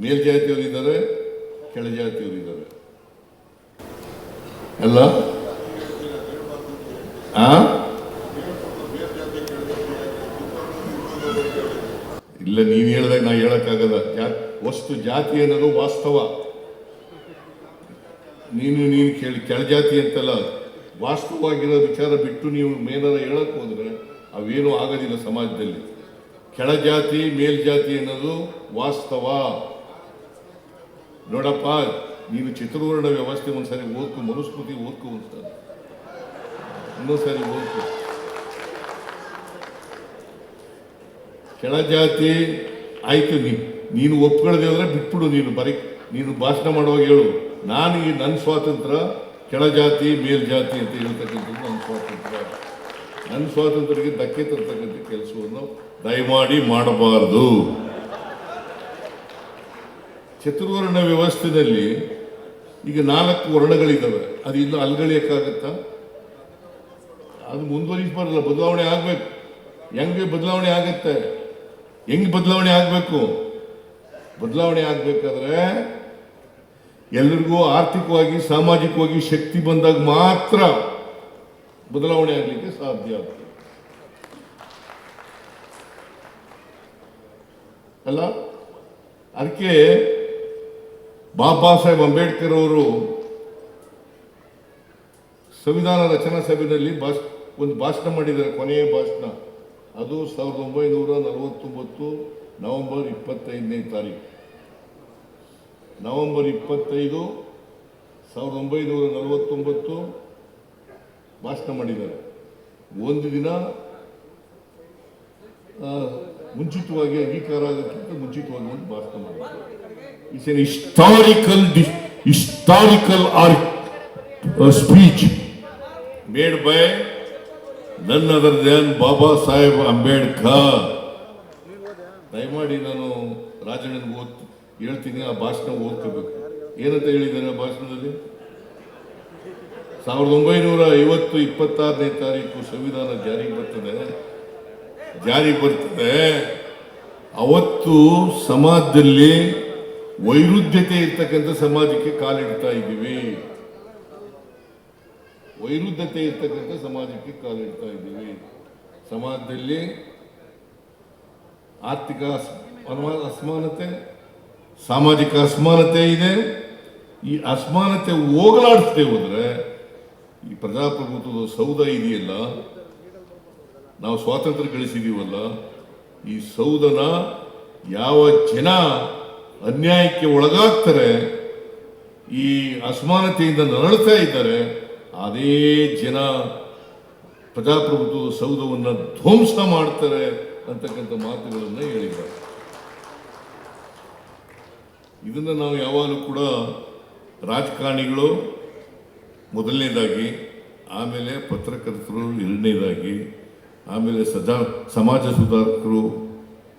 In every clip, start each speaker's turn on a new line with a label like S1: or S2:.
S1: ಮೇಲ್ಜಾತಿಯವರು ಇದ್ದಾರೆ ಕೆಳಜಾತಿಯವರು ಇದ್ದಾರೆ ಅಲ್ಲ? ಆ? ಇಲ್ಲ, ನೀನು ಹೇಳಿದಾಗ ನಾ ಹೇಳಕ್ಕಾಗಲ್ಲ. ವಸ್ತು, ಜಾತಿ ಅನ್ನೋದು ವಾಸ್ತವ. ನೀನು ನೀನು ಕೇಳಿ, ಕೆಳಜಾತಿ ಅಂತಲ್ಲ. ವಾಸ್ತವವಾಗಿರೋ ವಿಚಾರ ಬಿಟ್ಟು ನೀವು ಮೇನಾರ ಹೇಳಕ್ ಹೋದ್ರೆ ಅವೇನೂ ಆಗೋದಿಲ್ಲ ಸಮಾಜದಲ್ಲಿ. ಕೆಳಜಾತಿ, ಮೇಲ್ಜಾತಿ ಅನ್ನೋದು ವಾಸ್ತವ. ನೋಡಪ್ಪ, ನೀನು ಚಿತ್ರವರ್ಣ ವ್ಯವಸ್ಥೆ ಒಂದ್ಸರಿ ಓದ್ಕು, ಮನುಸ್ಮೃತಿ ಓದ್ಕು ಒಂದ್ಸರಿ ಇನ್ನೊಂದ್ಸರಿ ಓದ್ಕು. ಕೆಳಜಾತಿ, ಆಯ್ತು ನೀ, ನೀನು ಒಪ್ಕೊಳ್ಳದೆ ಅಂದ್ರೆ ಬಿಟ್ಬಿಡು ನೀನು, ಬರೀ ನೀನು ಭಾಷಣ ಮಾಡುವಾಗ ಹೇಳು. ನಾನು ಈ ನನ್ನ ಸ್ವಾತಂತ್ರ್ಯ ಕೆಳಜಾತಿ, ಮೇಲ್ಜಾತಿ ಅಂತ ಹೇಳ್ತಕ್ಕಂಥದ್ದು ನನ್ನ ಸ್ವಾತಂತ್ರ್ಯ ನನ್ನ ಸ್ವಾತಂತ್ರ್ಯಕ್ಕೆ ಧಕ್ಕೆ ತರ್ತಕ್ಕಂಥ ಕೆಲಸವನ್ನು ದಯಮಾಡಿ ಮಾಡಬಾರದು. ಚತುರ್ವರ್ಣ ವ್ಯವಸ್ಥೆಯಲ್ಲಿ ಈಗ ನಾಲ್ಕು ವರ್ಣಗಳಿದ್ದಾವೆ ಅದು ಇನ್ನು ಅಲ್ಗಳಿಯಕ್ಕಾಗತ್ತಾ? ಅದು ಮುಂದುವರಿಸಬಾರಲ್ಲ ಬದಲಾವಣೆ ಆಗ್ಬೇಕು. ಹೆಂಗೆ ಬದಲಾವಣೆ ಆಗತ್ತೆ? ಹೆಂಗೆ ಬದಲಾವಣೆ ಆಗಬೇಕು? ಬದಲಾವಣೆ ಆಗಬೇಕಾದ್ರೆ ಎಲ್ರಿಗೂ ಆರ್ಥಿಕವಾಗಿ, ಸಾಮಾಜಿಕವಾಗಿ ಶಕ್ತಿ ಬಂದಾಗ ಮಾತ್ರ ಬದಲಾವಣೆ ಆಗಲಿಕ್ಕೆ ಸಾಧ್ಯ ಆಗ್ತದೆ. ಅಲ್ಲ? ಅದಕ್ಕೆ ಬಾಬಾ ಸಾಹೇಬ್ ಅಂಬೇಡ್ಕರ್ ಅವರು ಸಂವಿಧಾನ ರಚನಾ ಸಭೆಯಲ್ಲಿ ಭಾಷ, ಒಂದು ಭಾಷಣ ಮಾಡಿದ್ದಾರೆ, ಕೊನೆಯ ಭಾಷಣ. ಅದು ಸಾವಿರದ ಒಂಬೈನೂರ ನಲವತ್ತೊಂಬತ್ತು ನವೆಂಬರ್ ಇಪ್ಪತ್ತೈದನೇ ತಾರೀಕು ನವೆಂಬರ್ ಇಪ್ಪತ್ತೈದು ಸಾವಿರದ ಒಂಬೈನೂರ ನಲವತ್ತೊಂಬತ್ತು ಭಾಷಣ ಮಾಡಿದ್ದಾರೆ. ಒಂದು ದಿನ ಮುಂಚಿತವಾಗಿ ಅಂಗೀಕಾರ ಆಗೋಕ್ಕಿಂತ ಮುಂಚಿತವಾಗಿ ಒಂದು ಭಾಷಣ ಮಾಡಿದ್ದಾರೆ. It's an historical art, or speech made by none other than Baba Saheb Ambedkar ದಯಮಾಡಿ ನಾನು ರಾಜಣ್ಣನ ಓದ್ ಹೇಳ್ತೀನಿ ಆ ಭಾಷಣ ಓದ್ಕೋಬೇಕು. ಏನಂತ ಹೇಳಿದ್ದಾನೆ ಆ ಭಾಷಣದಲ್ಲಿ? ಸಾವಿರದ ಒಂಬೈನೂರ ಐವತ್ತು ಇಪ್ಪತ್ತಾರನೇ ತಾರೀಕು ಸಂವಿಧಾನ ಜಾರಿಗೆ ಬರ್ತದೆ. ಜಾರಿಗೆ ಬರ್ತದೆ. ಅವತ್ತು ಸಮಾಜದಲ್ಲಿ ವೈರುಧ್ಯತೆ ಇರ್ತಕ್ಕಂಥ ಸಮಾಜಕ್ಕೆ ಕಾಲಿಡ್ತಾ ಇದ್ದೀವಿ. ವೈರುಧ್ಯತೆ ಇರ್ತಕ್ಕಂಥ ಸಮಾಜಕ್ಕೆ ಕಾಲಿಡ್ತಾ ಇದ್ದೀವಿ. ಸಮಾಜದಲ್ಲಿ ಆರ್ಥಿಕ ಅಸ್- ಅಸಮಾನತೆ, ಸಾಮಾಜಿಕ ಅಸಮಾನತೆ ಇದೆ. ಈ ಅಸಮಾನತೆ ಹೋಗಲಾಡಿಸದೆ ಹೋದ್ರೆ ಈ ಪ್ರಜಾಪ್ರಭುತ್ವದ ಸೌಧ ಇದೆಯಲ್ಲ? ನಾವು ಸ್ವಾತಂತ್ರ್ಯ ಗಳಿಸಿದೀವಲ್ಲ? ಈ ಸೌಧನ ಯಾವ ಜನ ಅನ್ಯಾಯಕ್ಕೆ ಒಳಗಾಗ್ತಾರೆ, ಈ ಅಸಮಾನತೆಯಿಂದ ನರಳ್ತಾ ಇದ್ದಾರೆ, ಅದೇ ಜನ ಪ್ರಜಾಪ್ರಭುತ್ವದ ಸೌಧವನ್ನು ಧ್ವಂಸ ಮಾಡ್ತಾರೆ ಅಂತಕ್ಕಂಥ ಮಾತುಗಳನ್ನು ಹೇಳಿದ್ದಾರೆ. ಇದನ್ನು ನಾವು ಯಾವಾಗಲೂ ಕೂಡ ರಾಜಕಾರಣಿಗಳು ಮೊದಲನೇದಾಗಿ, ಆಮೇಲೆ ಪತ್ರಕರ್ತರು ಎರಡನೇದಾಗಿ, ಆಮೇಲೆ ಸದಾ ಸಮಾಜ ಸುಧಾರಕರು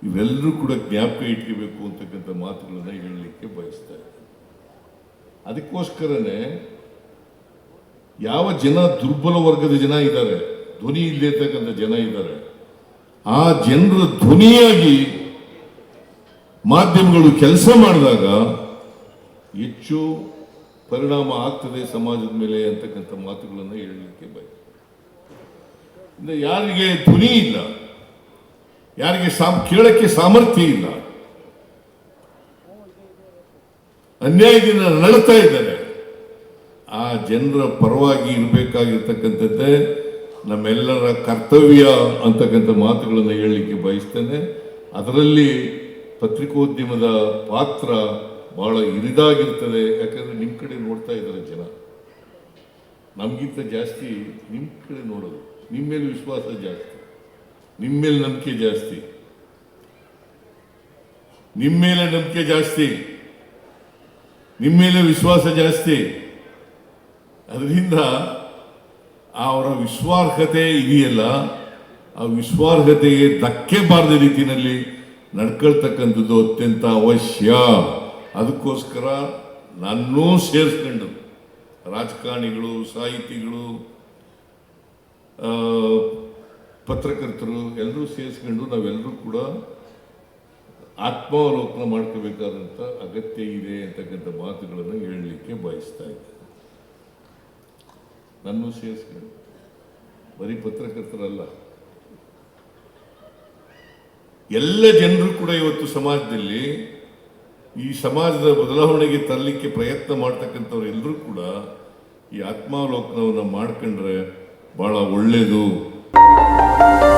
S1: ಇವೆಲ್ಲರೂ ಕೂಡ ಜ್ಞಾಪಕ ಇಟ್ಕೋಬೇಕು ಅಂತಕ್ಕಂಥ ಮಾತುಗಳನ್ನು ಹೇಳಲಿಕ್ಕೆ ಬಯಸ್ತಾರೆ ಅದಕ್ಕೋಸ್ಕರನೇ ಯಾವ ಜನ ದುರ್ಬಲ ವರ್ಗದ ಜನ ಇದ್ದಾರೆ, ಧ್ವನಿ ಇಲ್ಲದೆ ಜನ ಇದ್ದಾರೆ, ಆ ಜನರ ಧ್ವನಿಯಾಗಿ ಮಾಧ್ಯಮಗಳು ಕೆಲಸ ಮಾಡಿದಾಗ ಹೆಚ್ಚು ಪರಿಣಾಮ ಆಗ್ತದೆ ಸಮಾಜದ ಮೇಲೆ ಅಂತಕ್ಕಂಥ ಮಾತುಗಳನ್ನು ಹೇಳಲಿಕ್ಕೆ ಬಯಸ್ತಾರೆ ಯಾರಿಗೆ ಧ್ವನಿ ಇಲ್ಲ ಯಾರಿಗೆ ಸಾಮ್ ಕೇಳಕ್ಕೆ ಸಾಮರ್ಥ್ಯ ಇಲ್ಲ. ಅನ್ಯಾಯದಿಂದ ನಡತಾ ಇದ್ದಾರೆ ಆ ಜನರ ಪರವಾಗಿ ಇರಬೇಕಾಗಿರ್ತಕ್ಕಂಥದ್ದೇ ನಮ್ಮೆಲ್ಲರ ಕರ್ತವ್ಯ ಅಂತಕ್ಕಂಥ ಮಾತುಗಳನ್ನು ಹೇಳಲಿಕ್ಕೆ ಬಯಸ್ತೇನೆ. ಅದರಲ್ಲಿ ಪತ್ರಿಕೋದ್ಯಮದ ಪಾತ್ರ ಬಹಳ ಹಿರಿದಾಗಿರ್ತದೆ ಯಾಕಂದ್ರೆ ನಿಮ್ಮ ಕಡೆ ನೋಡ್ತಾ ಇದ್ದಾರೆ ಜನ. ನಮಗಿಂತ ಜಾಸ್ತಿ ನಿಮ್ಮ ಕಡೆ ನೋಡೋದು. ನಿಮ್ಮ ಮೇಲೆ ವಿಶ್ವಾಸ ಜಾಸ್ತಿ. ನಿಮ್ಮ ಮೇಲೆ ನಂಬಿಕೆ ಜಾಸ್ತಿ. ನಿಮ್ಮ ಮೇಲೆ ನಂಬಿಕೆ ಜಾಸ್ತಿ. ನಿಮ್ಮ ಮೇಲೆ ವಿಶ್ವಾಸ ಜಾಸ್ತಿ. ಅದರಿಂದ ಅವರ ವಿಶ್ವಾರ್ಹತೆ ಇದೆಯಲ್ಲ, ಆ ವಿಶ್ವಾರ್ಹತೆಗೆ ಧಕ್ಕೆ ಬಾರದ ರೀತಿಯಲ್ಲಿ ನಡ್ಕೊಳ್ತಕ್ಕಂಥದ್ದು ಅತ್ಯಂತ ಅವಶ್ಯ. ಅದಕ್ಕೋಸ್ಕರ ನನ್ನೂ ಸೇರಿಸ್ಕೊಂಡು ರಾಜಕಾರಣಿಗಳು, ಸಾಹಿತಿಗಳು ಪತ್ರಕರ್ತರು ಎಲ್ಲರೂ ಸೇರಿಸ್ಕೊಂಡು ನಾವೆಲ್ಲರೂ ಕೂಡ ಆತ್ಮಾವಲೋಕನ ಮಾಡ್ಕೋಬೇಕಾದಂಥ ಅಗತ್ಯ ಇದೆ ಅಂತಕ್ಕಂಥ ಮಾತುಗಳನ್ನು ಹೇಳಲಿಕ್ಕೆ ಬಯಸ್ತಾ ಇದ್ದೆ ನನ್ನೂ ಸೇರಿಸ್ಕೊಂಡು, ಬರೀ ಪತ್ರಕರ್ತರಲ್ಲ. ಎಲ್ಲ ಜನರು ಕೂಡ ಇವತ್ತು ಸಮಾಜದಲ್ಲಿ ಈ ಸಮಾಜದ ಬದಲಾವಣೆಗೆ ತರಲಿಕ್ಕೆ ಪ್ರಯತ್ನ ಮಾಡ್ತಕ್ಕಂಥವ್ರು ಎಲ್ಲರೂ ಕೂಡ ಈ ಆತ್ಮಾವಲೋಕನವನ್ನು ಮಾಡ್ಕೊಂಡ್ರೆ ಬಹಳ ಒಳ್ಳೆಯದು Thank you.